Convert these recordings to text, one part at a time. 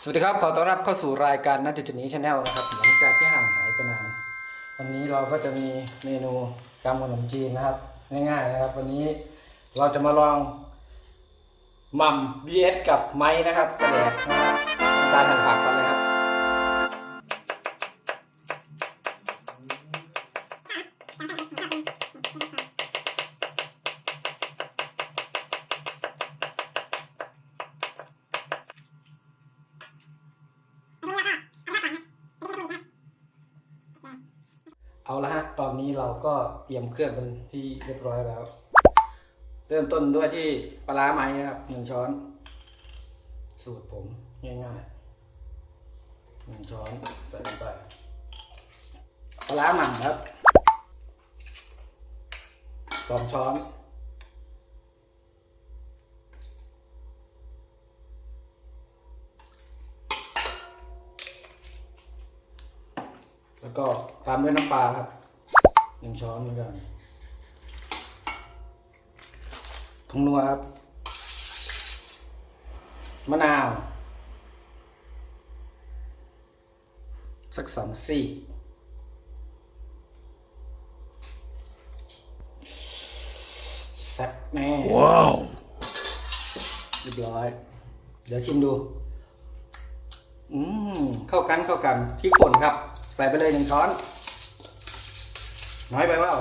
สวัสดีครับ ขอต้อนรับเข้าสู่รายการนัดจุดนี้ชาแนลนะครับหลังจากที่ห่างหายไปนาน วันนี้เราก็จะมีเมนูยำขนมจีนนะครับ ง่ายๆนะครับ วันนี้เราจะมาลองหมัม vs กับไม้นะครับประแดกนะครับการหั่นผัก เอาละฮะ ตอนนี้เราก็เตรียมเครื่องเป็นที่เรียบร้อยแล้ว เริ่มต้นด้วยที่ปลาร้าไหมนะครับหนึ่งช้อน สูตรผมง่ายๆหนึ่งช้อนใส่ลงไปปลาร้าหมั่นครับสองช้อน แล้วก็ตามด้วยน้ำปลาครับหนึ่งช้อนเหมือนกันผงนัวครับ มะนาว สักสองซี่แซ่บแน่ว้าวเรียบร้อย เดี๋ยวชิมดู อืมเข้ากันเข้ากันพริกป่นครับ ใส่ไปเลยหนึ่งช้อน น้อยไปเปล่า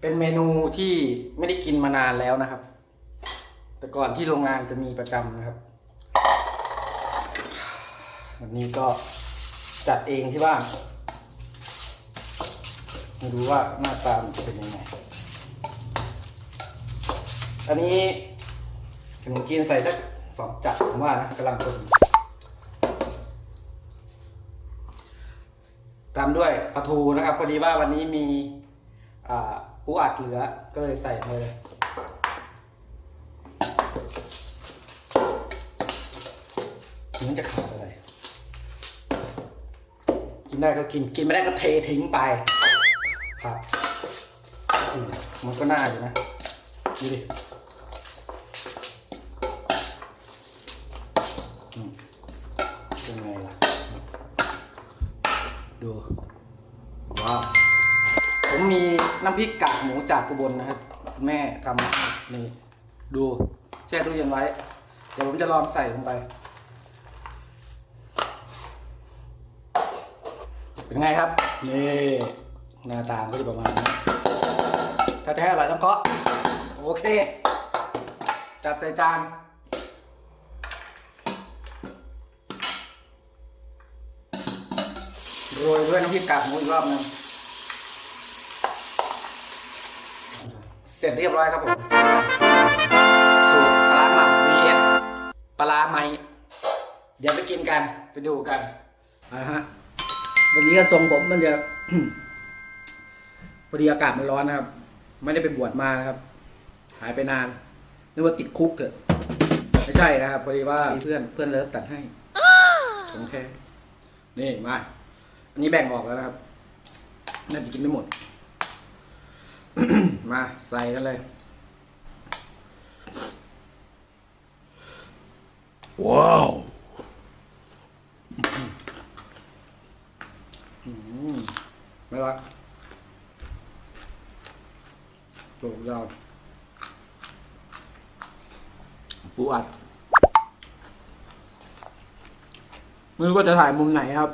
เป็นเมนูที่ไม่ได้กินมานานแล้วนะครับ แต่ก่อนที่โรงงานจะมีประจำนะครับวันนี้ก็จัดเองที่บ้านมาดูว่าหน้าตามันจะเป็นยังไง อันนี้ขนมจีนใส่สักสองจัดผมว่านะกำลังคน ตามด้วยปลาทูนะครับ พอดีว่าวันนี้มีปูอัดเหลือก็เลยใส่เลยมันจะขาดอะไร กินได้ก็กิน กินไม่ได้ก็เททิ้งไป ครับ มันก็น่าอยู่นะ ดูดิ อืมเป็นไงล่ะ ดู ว้าว ผมมีน้ำพริกกากหมูจากกุบลนะครับ คุณแม่ทำนี่ ดูแช่ตู้เย็นไว้ เดี๋ยวผมจะลองใส่ลงไป เป็นไงครับ นี่ หน้าตาก็จะประมาณนี้ถ้าจะให้อร่อยต้องเคาะโอเค จัดใส่จาน โรยด้วยน้ำพริกกากหมูอีกรอบหนึงเสร็จเรียบร้อยครับผมสูตรปลาร้าหมัก vs ปลาร้าไหมเดี๋ยวไปกินกันไปดูกันอ่าฮะวันนี้ก็ทรงผมมันจะพอดีอากาศมันร้อนนะครับ ไม่ได้ไปบวชมานะครับ หายไปนานนึกว่าติดคุกเถอะไม่ใช่นะครับพอดีว่าเพื่อนเพื่อนเลิฟตัดให้ของแท้นี่มาอั นนี้แบ่งออกแล้วนะครับ น่าจะกินไม่หมด มาใส่กันเลย ว้าวอืมไม่รักโหลยาวปูอัดไม่รู้ว่าจะถ่ายมุมไหนครับ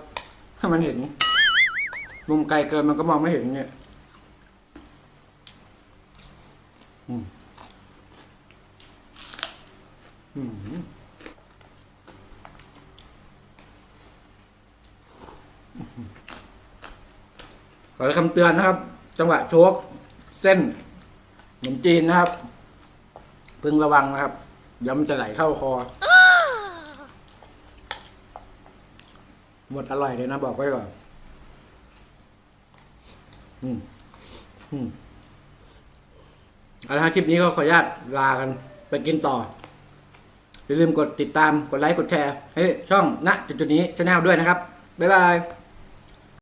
ให้มันเห็น มุมไกลเกินมันก็มองไม่เห็นเนี่ยอืมอืมขอคำเตือนนะครับ จังหวะโชกเส้นขนมจีนนะครับ พึงระวังนะครับเดี๋ยวมันจะไหลเข้าคอ หมดอร่อยเลยนะบอกไว้ก่อน อืม อืมเอาละครับคลิปนี้ก็ขออนุญาตลากันไปกินต่อ อย่าลืมกดติดตาม กดไลค์ กดแชร์ ให้ช่องณจุดๆนี้ชาแนลด้วยนะครับ บ๊ายบาย